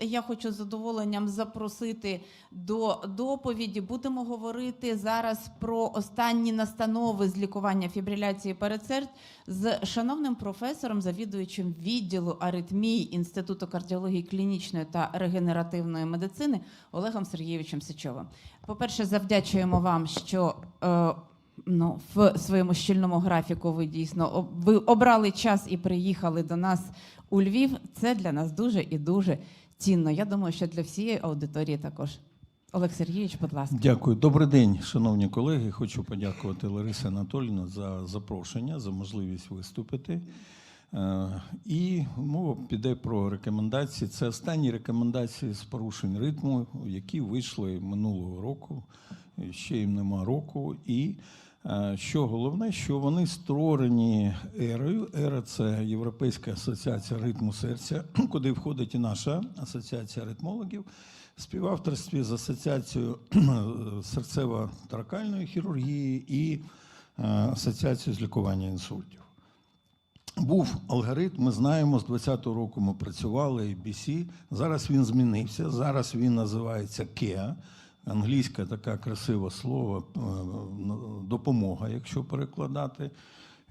Я хочу з задоволенням запросити до доповіді. Будемо говорити зараз про останні настанови з лікування фібриляції передсердь з шановним професором, завідуючим відділу аритмії Інституту кардіології клінічної та регенеративної медицини Олегом Сергійовичем Сичовим. По-перше, завдячуємо вам, що е, ну, в своєму щільному графіку ви дійсно ви обрали час і приїхали до нас у Львів. Це для нас дуже і дуже цінно. Я думаю, що для всієї аудиторії також. Олег Сергійович, будь ласка. Дякую. Добрий день, шановні колеги. Хочу подякувати Ларисі Анатолійовні за запрошення, за можливість виступити. Е, І мова піде про рекомендації. Це останні рекомендації з порушень ритму, які вийшли минулого року. Ще їм нема року. І що головне, що вони створені ерою. Ера це Європейська асоціація ритму серця, куди входить і наша асоціація ритмологів в співавторстві з асоціацією серцево-таракальної хірургії і е, асоціацією з лікування інсультів. Був алгоритм, ми знаємо, з 20-го року ми працювали ABC. Зараз він змінився. Зараз він називається KEA. Англійське таке красиве слово е, допомога, якщо перекладати.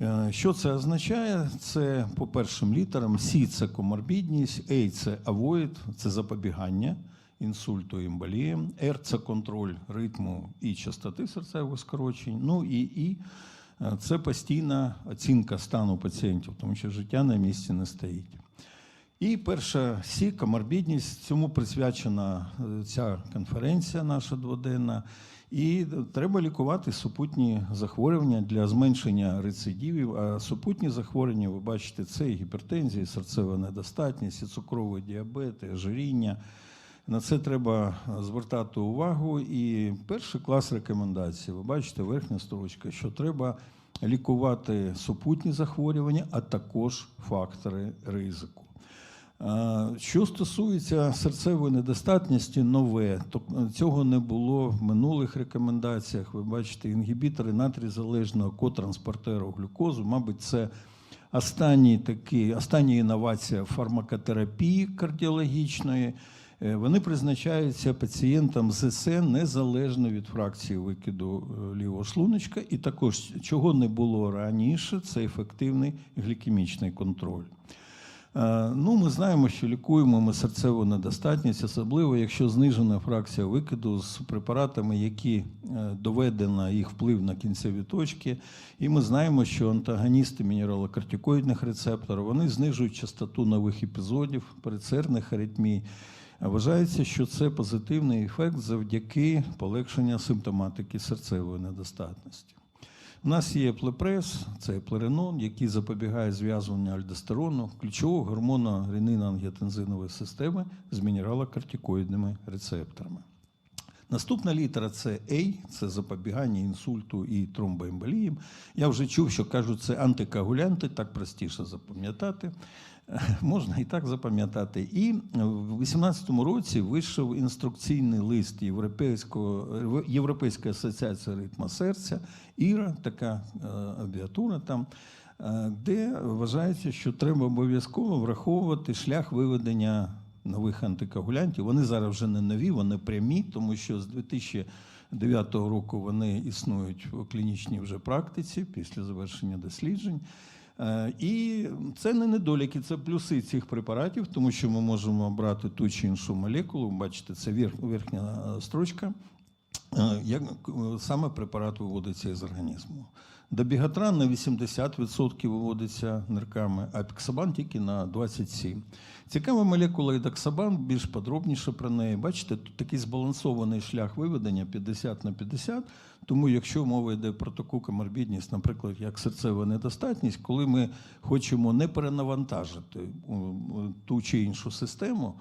Е, Що це означає? Це по першим літерам C – це коморбідність, A – це avoid, це запобігання інсульту і емболії, R – це контроль ритму і частоти серцевих скорочень. Ну і І – це постійна оцінка стану пацієнтів, тому що життя на місці не стоїть. І перша сі коморбідність, цьому присвячена е, ця конференція наша дводенна. І треба лікувати супутні захворювання для зменшення рецидивів. А супутні захворювання, ви бачите, це і гіпертензія, і серцева недостатність, і цукровий діабет, і ожиріння. На це треба звертати увагу. І перший клас рекомендацій. Ви бачите, верхня строчка, що треба лікувати супутні захворювання, а також фактори ризику. Е, Що стосується серцевої недостатності, нове, то цього не було в минулих рекомендаціях. Ви бачите, інгібітори натрій-залежного котранспортеру глюкозу, мабуть, це останні такі, остання інновація фармакотерапії кардіологічної. Е, Вони призначаються пацієнтам з СН незалежно від фракції викиду е, лівого шлуночка, і також чого не було раніше, це ефективний глікемічний контроль. Е, Ну, ми знаємо, що лікуємо ми серцеву недостатність, особливо якщо знижена фракція викиду з препаратами, які е, доведено їх вплив на кінцеві точки. І ми знаємо, що антагоністи мінералокортикоїдних рецепторів вони знижують частоту нових епізодів, передсердних аритмій. Вважається, що це позитивний ефект завдяки полегшенню симптоматики серцевої недостатності. У нас є плепрес, це плеренон, який запобігає зв'язуванню альдостерону, ключового гормону ренина-ангіотензинової системи з мінералокортикоїдними рецепторами. Наступна літера це A, це запобігання інсульту і тромбоемболії. Я вже чув, що кажуть, це антикоагулянти, так простіше запам'ятати. Можна і так запам'ятати. І в 2018 році вийшов інструкційний лист Європейського, Європейської асоціації ритма серця, Іра, така е, абіатура там, е, де вважається, що треба обов'язково враховувати шлях виведення нових антикоагулянтів. Вони зараз вже не нові, вони прямі, тому що з 2009 року вони існують в клінічній вже практиці після завершення досліджень. Е, І це не недоліки, це плюси цих препаратів, тому що ми можемо брати ту чи іншу молекулу. Бачите, це верх- верхня е, строчка. Е, Як е, саме препарат виводиться із організму. Добігатран на 80% виводиться нирками, а піксабан тільки на 27%. Цікава молекула ідоксабан, більш подробніше про неї. Бачите, тут такий збалансований шлях виведення 50 на 50. Тому, якщо мова йде про таку коморбідність, наприклад, як серцева недостатність, коли ми хочемо не перенавантажити о, ту чи іншу систему,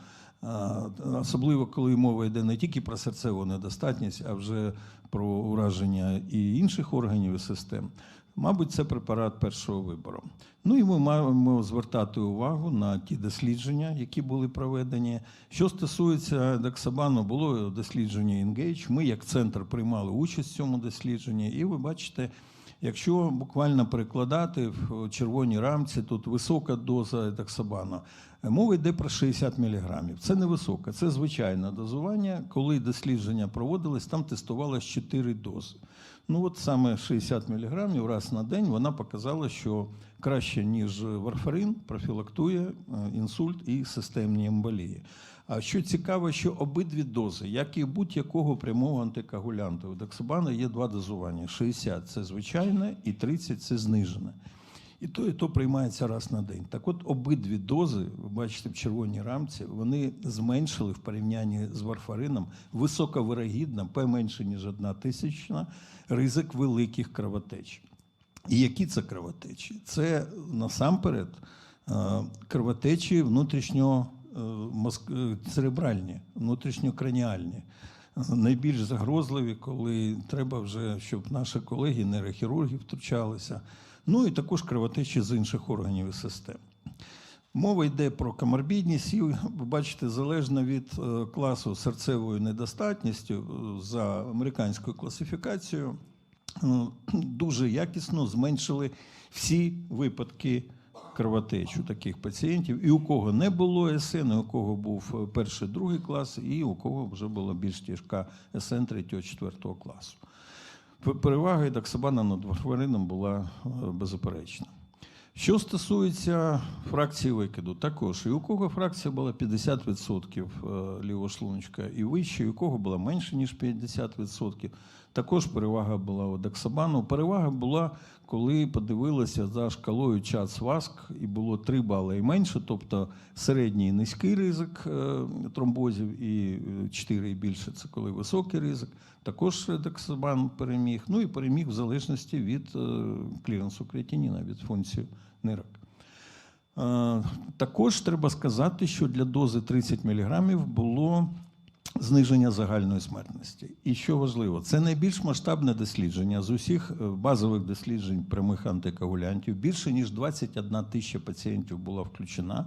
Особливо, коли мова йде не тільки про серцеву недостатність, а вже про ураження і інших органів і систем. Мабуть, це препарат першого вибору. Ну і ми маємо звертати увагу на ті дослідження, які були проведені. Що стосується доксабану, було дослідження Engage. Ми, як центр, приймали участь в цьому дослідженні, і ви бачите, Якщо буквально перекладати в червоній рамці, тут висока доза таксабану, мова йде про 60 мг. Це не висока, це звичайне дозування. Коли дослідження проводились, там тестувалось 4 дози. Ну от саме 60 мг раз на день вона показала, що краще, ніж варфарин, профілактує е, інсульт і системні емболії. А що цікаво, що обидві дози, як і будь-якого прямого антикоагулянта, у дексабана є два дозування: 60 це звичайне, і 30 це знижене. І то, і то приймається раз на день. Так от обидві дози, ви бачите в червоній рамці, вони зменшили в порівнянні з варфарином високовирогідно, П менше, ніж одна тисячна, ризик великих кровотеч. І які це кровотечі? Це насамперед е, кровотечі внутрішньо мозк- е, церебральні, внутрішньокраніальні. Найбільш загрозливі, коли треба вже, щоб наші колеги, нейрохірурги втручалися. Ну і також кровотечі з інших органів і систем. Мова йде про коморбідність, і ви бачите, залежно від е, класу серцевої недостатністю е, за американською класифікацією, е, дуже якісно зменшили всі випадки кровотечі у таких пацієнтів. І у кого не було СН, і у кого був е, перший, другий клас, і у кого вже була більш тяжка СН третього, четвертого класу. Перевага доксабана над варфарином була е, беззаперечна. Що стосується фракції викиду, також і у кого фракція була 50% е, і вище, і у кого була менше, ніж 50%, також перевага була у доксабану. Перевага була, коли подивилися за шкалою час васк, і було 3 бали і менше, тобто середній низький ризик е, тромбозів, і 4 і більше це коли високий ризик. Також доксабан переміг. Ну і переміг в залежності від е, кліренсу креатиніна, від функції нирок. Е, Також треба сказати, що для дози 30 мг було зниження загальної смертності. І що важливо, це найбільш масштабне дослідження з усіх е, базових досліджень прямих антикоагулянтів. Більше ніж 21 тисяча пацієнтів була включена.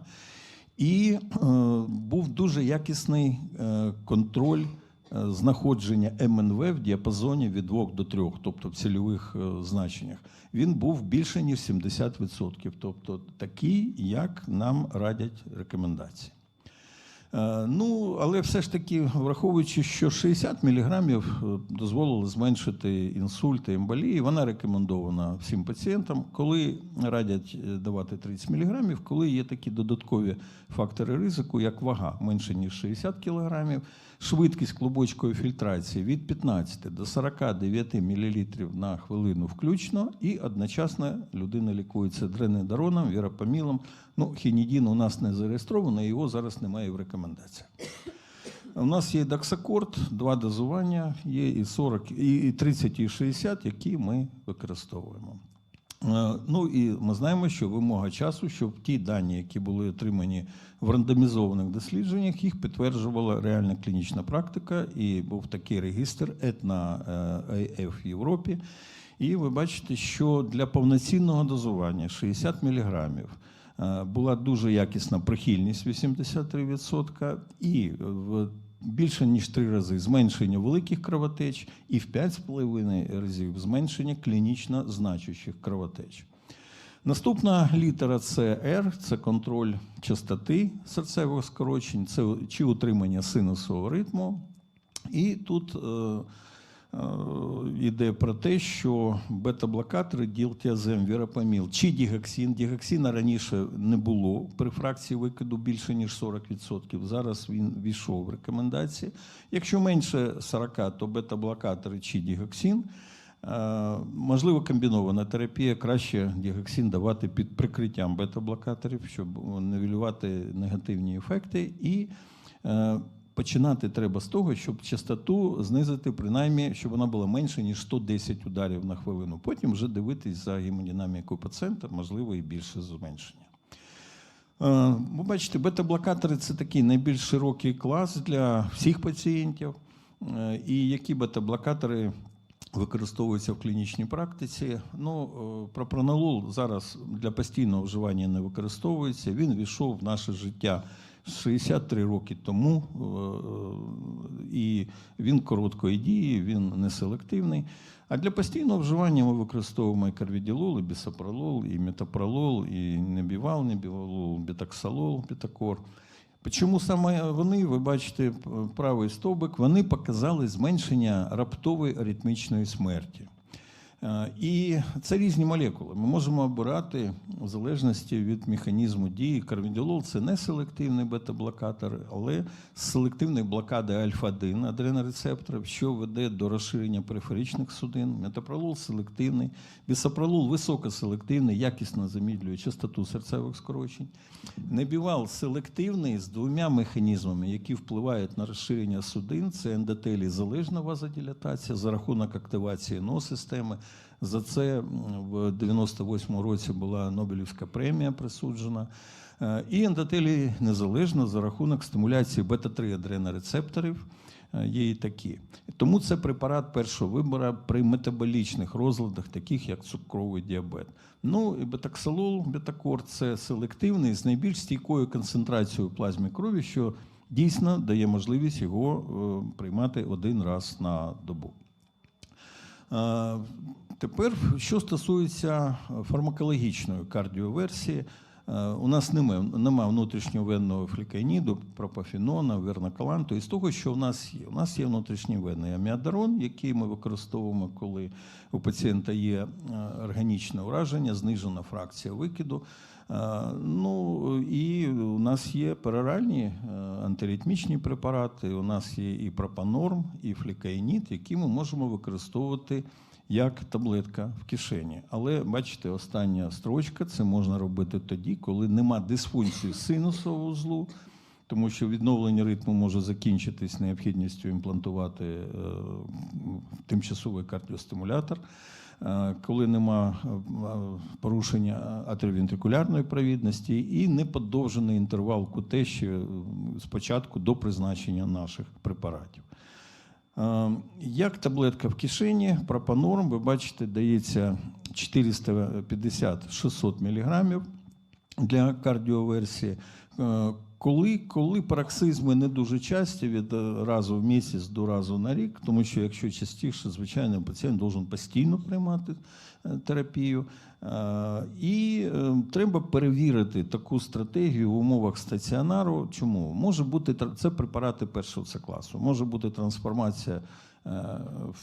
І е, був дуже якісний е, контроль знаходження МНВ в діапазоні від 2 до 3, тобто в цільових значеннях. Він був більше ніж 70%, тобто такий, як нам радять рекомендації. Е, Ну, але все ж таки, враховуючи, що 60 мг дозволили зменшити інсульти, емболії, вона рекомендована всім пацієнтам, коли радять е, давати 30 мг, коли є такі додаткові фактори ризику, як вага менше ніж 60 кг, швидкість клубочкової фільтрації від 15 до 49 мл на хвилину включно, і одночасно людина лікується дренедароном, вірапамілом. Ну, хінідін у нас не зареєстровано, його зараз немає в рекомендаціях. У нас є доксакорд, два дозування, є і 40, і і 30, і 60, які ми використовуємо. Е, Ну і ми знаємо, що вимога часу, щоб ті дані, які були отримані в рандомізованих дослідженнях, їх підтверджувала реальна клінічна практика, і був такий регістр етна АФ в Європі. І ви бачите, що для повноцінного дозування 60 міліграмів е, була дуже якісна прихильність 83%, і в більше ніж три рази зменшення великих кровотеч і в 5,5 разів зменшення клінічно значущих кровотеч. Наступна літера це R, це контроль частоти серцевих скорочень, це чи утримання синусового ритму. І тут е, йде про те, що бета-блокатори ділтіазем, вірапаміл чи дігоксин. Дігоксина раніше не було при фракції викиду більше ніж 40%. Зараз він війшов в рекомендації. Якщо менше 40, то бета-блокатори чи дігоксин. Е, Можливо, комбінована терапія краще дігоксин давати під прикриттям бета-блокаторів, щоб нивелювати негативні ефекти. І е, починати треба з того, щоб частоту знизити, принаймні, щоб вона була менше, ніж 110 ударів на хвилину. Потім вже дивитись за гемодинамікою пацієнта, можливо, і більше зменшення. Е, Ви бачите, бета-блокатори це такий найбільш широкий клас для всіх пацієнтів. Е, І які бета-блокатори використовуються в клінічній практиці. Ну, е, пропранолол зараз для постійного вживання не використовується. Він війшов в наше життя 63 роки тому, е, і він короткої дії, він не селективний. А для постійного вживання ми використовуємо і карвіділол, і бісопролол, і метапролол, і небівал, небівалол, бітаксалол, бітакор. Чому саме вони, ви бачите, правий стовбик, вони показали зменшення раптової аритмічної смерті. Е, І це різні молекули. Ми можемо обирати в залежності від механізму дії. Карвідіолол це не селективний бета-блокатор, але селективний блокади альфа-1 адренорецепторів, що веде до розширення периферичних судин. Метапролол селективний, бісопролол високоселективний, якісно замідлює частоту серцевих скорочень. Небівал селективний з двома механізмами, які впливають на розширення судин. Це ендотелій залежна вазодилатація за рахунок активації но системи. За це в 98-му році була Нобелівська премія присуджена. Е, І ендотелій незалежно за рахунок стимуляції бета-3 адренорецепторів. Е, Є і такі. Тому це препарат першого вибору при метаболічних розладах, таких як цукровий діабет. Ну і бетаксалол, бетакор це селективний з найбільш стійкою концентрацією в плазмі крові, що дійсно дає можливість його е, приймати один раз на добу. Е, Тепер, що стосується фармакологічної кардіоверсії, е, у нас немає, немає внутрішньовенного фліканіду, пропофінона, вернокаланту. І з того, що у нас є, у нас є внутрішньовенний аміадарон, який ми використовуємо, коли у пацієнта є е, органічне ураження, знижена фракція викиду. Е, Ну і у нас є пероральні е, антиритмічні препарати. У нас є і пропанорм, і флікаїнід, які ми можемо використовувати як таблетка в кишені. Але бачите, остання строчка це можна робити тоді, коли нема дисфункції синусового вузлу, тому що відновлення ритму може закінчитись необхідністю імплантувати е, тимчасовий кардіостимулятор. Е, Коли нема е, порушення атріовентрикулярної провідності і неподовжений інтервал КУТ ще спочатку до призначення наших препаратів. Е, Як таблетка в кишені, пропанорм, ви бачите, дається 450-600 мг для кардіоверсії. Коли, коли параксизми не дуже часті від е, разу в місяць до разу на рік, тому що якщо частіше, звичайно, пацієнт должен постійно приймати е, терапію. Е, І треба перевірити таку стратегію в умовах стаціонару. Чому? Може бути це препарати першого це класу, може бути трансформація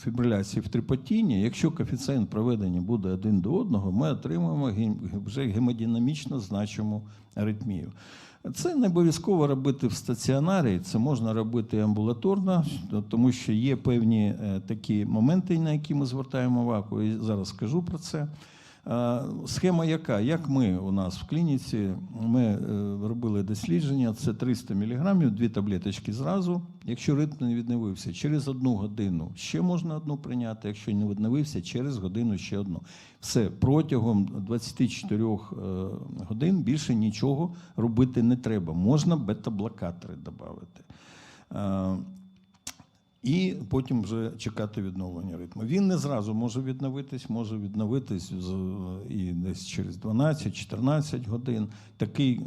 фібриляції в трипотінні. Якщо коефіцієнт проведення буде один до одного, ми отримуємо вже гемодинамічно значиму аритмію. Це не обов'язково робити в стаціонарі, це можна робити амбулаторно, тому що є певні е, такі моменти, на які ми звертаємо увагу. І зараз скажу про це. Е, Схема яка? Як ми у нас в клініці ми е, робили дослідження, це 300 мг, дві таблеточки зразу. Якщо ритм не відновився, через одну годину ще можна одну прийняти. Якщо не відновився, через годину ще одну. Все протягом 24 е, годин більше нічого робити не треба. Можна бета-блокатори додати. І потім вже чекати відновлення ритму. Він не зразу може відновитись, може відновитись і десь через 12-14 годин. Такий,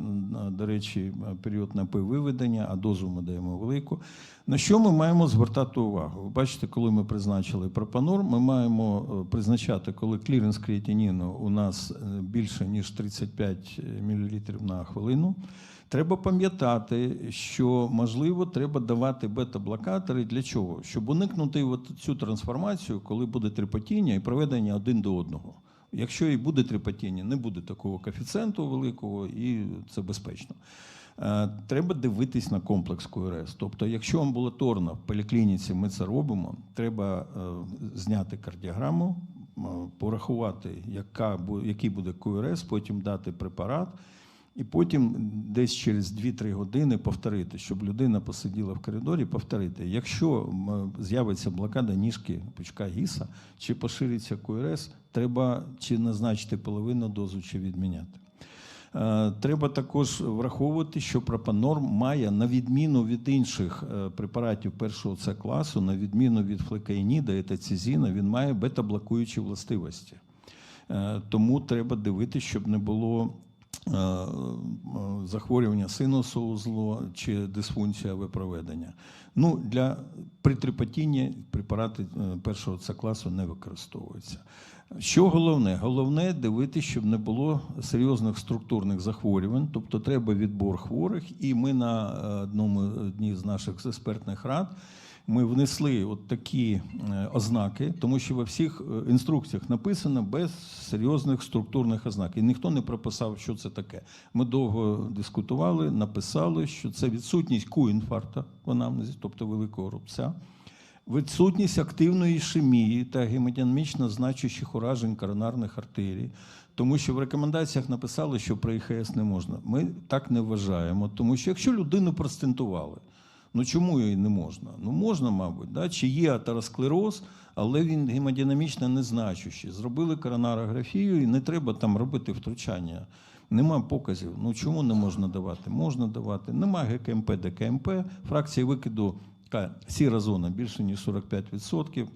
до речі, період напививедення, а дозу ми даємо велику. На що ми маємо звертати увагу? Ви бачите, коли ми призначили пропанор, ми маємо е, призначати, коли кліренс креатиніну у нас е, більше ніж 35 мл на хвилину. Треба пам'ятати, що можливо треба давати бета-блокатори для чого? Щоб уникнути от цю трансформацію, коли буде трипотіння і проведення один до одного. Якщо і буде трипотіння, не буде такого коефіцієнту великого, і це безпечно. Е, Треба дивитись на комплекс КРС. Тобто, якщо амбулаторно в поліклініці ми це робимо, треба е, зняти кардіограму, порахувати, яка, який буде КРС, потім дати препарат. І потім десь через 2-3 години повторити, щоб людина посиділа в коридорі, повторити. Якщо з'явиться блокада ніжки пучка гіса, чи пошириться КРС, треба чи назначити половину дозу, чи відміняти. Е, Треба також враховувати, що пропанорм має, на відміну від інших е, препаратів першого С класу, на відміну від флекаїніда і тацизіна, він має бета-блокуючі властивості. Е, Тому треба дивитися, щоб не було захворювання синусу узлу чи дисфункція випроведення. Ну, для при препарати е, першого С класу не використовуються. Що головне? Головне дивитися, щоб не було серйозних структурних захворювань, тобто треба відбор хворих, і ми на е, одному одній з наших експертних рад ми внесли от такі е, ознаки, тому що во всіх е, інструкціях написано без серйозних структурних ознак. І ніхто не прописав, що це таке. Ми довго дискутували, написали, що це відсутність ку-інфаркта в анамнезі, тобто великого рубця, відсутність активної ішемії та гемодинамічно значущих уражень коронарних артерій. Тому що в рекомендаціях написали, що при ІХС не можна. Ми так не вважаємо, тому що якщо людину простентували, Ну чому її не можна? Ну можна, мабуть, да? чи є атеросклероз, але він гемодинамічно незначущий. Зробили коронарографію і не треба там робити втручання. Нема показів. Ну чому не можна давати? Можна давати. Нема ГКМП, ДКМП, фракція викиду сіра зона більше ніж 45%.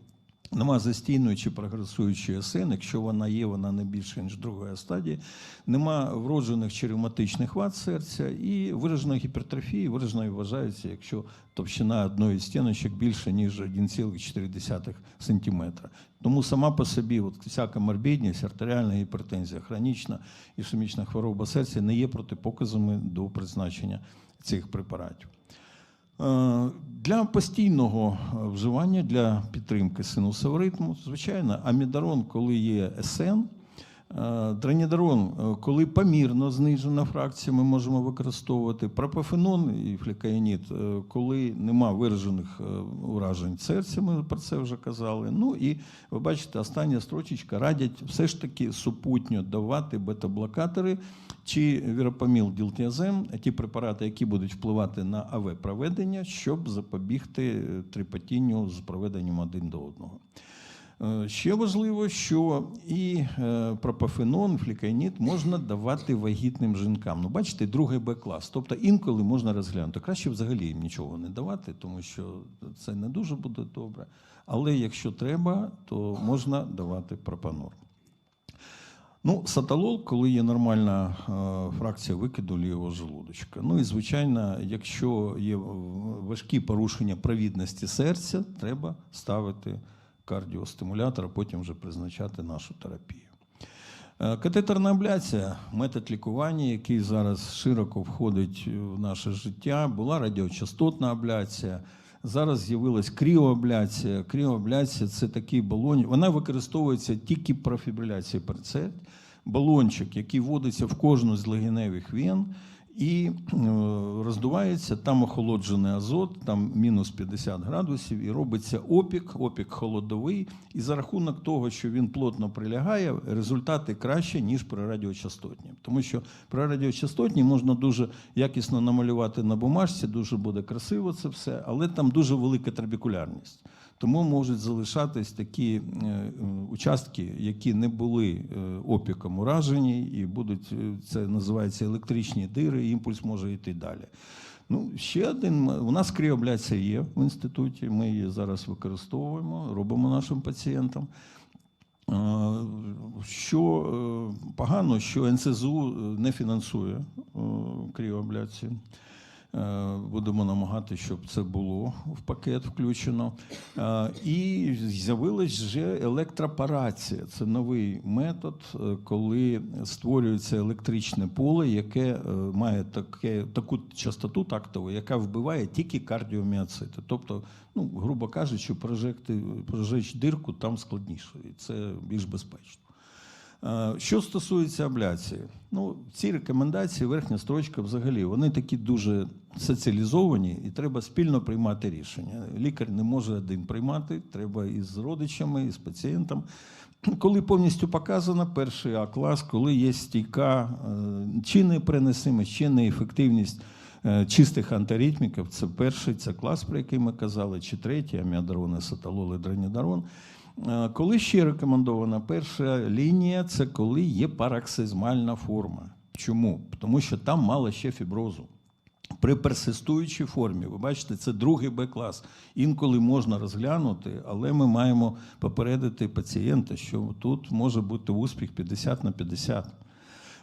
Нема застійної чи прогресуючої СН, якщо вона є, вона не більше, ніж другої стадії. Нема вроджених чи ревматичних вад серця і вираженої гіпертрофії, вираженою вважається, якщо товщина одної стіночок більше, ніж 1,4 см. Тому сама по собі от вся коморбідність, артеріальна гіпертензія, хронічна ішемічна хвороба серця не є протипоказами до призначення цих препаратів. Е, Для постійного е, вживання, для підтримки синусового ритму, звичайно, амідарон, коли є СН, е, дранідерон, е, коли помірно знижена фракція, ми можемо використовувати пропофенон і флікаїнід, е, коли нема виражених уражень серця, ми про це вже казали. Ну і ви бачите, остання строчечка радять все ж таки супутньо давати бета-блокатори чи віропаміл ділтіазем, ті препарати, які будуть впливати на АВ-проведення, щоб запобігти е, трипотінню з проведенням один до одного. Е, Ще важливо, що і е, пропофенон, флікайніт можна давати вагітним жінкам. Ну, бачите, другий Б-клас. Тобто інколи можна розглянути. Краще взагалі їм нічого не давати, тому що це не дуже буде добре. Але якщо треба, то можна давати пропанор. Ну, саталол, коли є нормальна е, фракція викиду лівого желудочка. Ну і звичайно, якщо є важкі порушення провідності серця, треба ставити кардіостимулятор, а потім вже призначати нашу терапію. Е, Катетерна абляція метод лікування, який зараз широко входить в наше життя, була радіочастотна абляція. Зараз з'явилась кріоабляція. Кріоабляція це такий балон. Вона використовується тільки при фібриляції перцет. Балончик, який вводиться в кожну з легеневих вен і е, роздувається, там охолоджений азот, там мінус 50 градусів, і робиться опік, опік холодовий. І за рахунок того, що він плотно прилягає, результати краще, ніж при радіочастотній. Тому що при радіочастотній можна дуже якісно намалювати на бумажці, дуже буде красиво це все, але там дуже велика трабікулярність. Тому можуть залишатись такі е, участки, які не були е, опіком уражені, і будуть це називається електричні дири, імпульс може йти далі. Ну, ще один у нас кріобляція є в інституті. Ми її зараз використовуємо, робимо нашим пацієнтам. Е, Що е, погано, що НСЗУ не фінансує е, кріоабляцію. Е, Будемо намагатися, щоб це було в пакет включено. Е, І з'явилась вже електропарація. Це новий метод, е, коли створюється електричне поле, яке має таке, таку частоту тактову, яка вбиває тільки кардіоміоцити. Тобто, ну, грубо кажучи, прожекти, прожечь дирку там складніше, і це більш безпечно. Е, Що стосується абляції, ну ці рекомендації, верхня строчка взагалі, вони такі дуже соціалізовані, і треба спільно приймати рішення. Лікар не може один приймати, треба і з родичами, і з пацієнтом. Коли повністю показано перший А клас, коли є стійка е, чи непереносимість, чи неефективність е, чистих антиритміків, це перший, це клас, про який ми казали, чи третій, аміадарон, есаталол і дранідарон. Е, Коли ще рекомендована перша лінія, це коли є параксизмальна форма. Чому? Тому що там мало ще фіброзу. При персистуючій формі, ви бачите, це другий Б-клас. Інколи можна розглянути, але ми маємо попередити пацієнта, що тут може бути успіх 50 на 50.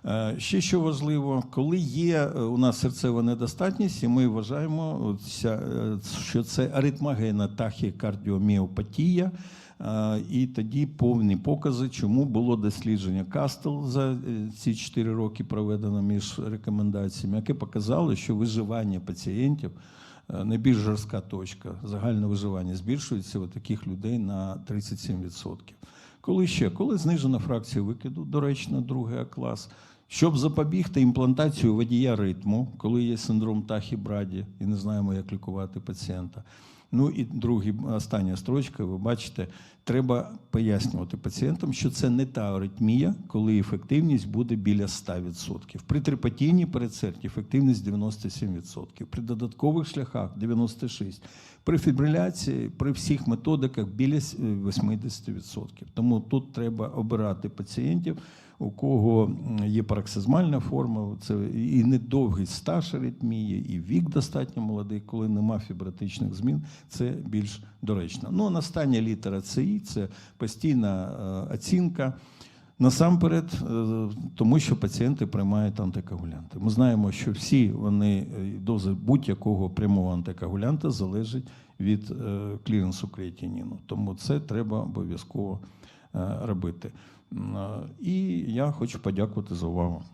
Е, Ще що важливо, коли є е, у нас серцева недостатність, і ми вважаємо, що це аритмогенна тахікардіоміопатія, і тоді повні покази, чому було дослідження Кастел за е, ці 4 роки проведено між рекомендаціями, яке показало, що виживання пацієнтів е, найбільш жорстка точка, загальне виживання збільшується у таких людей на 37%. Коли ще? Коли знижена фракція викиду, доречно, другий клас. Щоб запобігти імплантацію водія ритму, коли є синдром тахібраді і не знаємо, як лікувати пацієнта. Ну і другий, остання строчка, ви бачите, треба пояснювати пацієнтам, що це не та аритмія, коли ефективність буде біля 100%. При трипатійній передсерді ефективність 97%, при додаткових шляхах 96%, при фібриляції, при всіх методиках біля 80%. Тому тут треба обирати пацієнтів, у кого є пароксизмальна форма, це і недовгий стаж аритмії, і вік достатньо молодий, коли нема фібротичних змін, це більш доречно. Ну, а остання літера ЦІ це постійна е, оцінка. Насамперед, е, тому що пацієнти приймають антикоагулянти. Ми знаємо, що всі вони е, дози будь-якого прямого антикоагулянта залежить від кліренсу креатиніну. Тому це треба обов'язково робити. Е, І я хочу подякувати за увагу.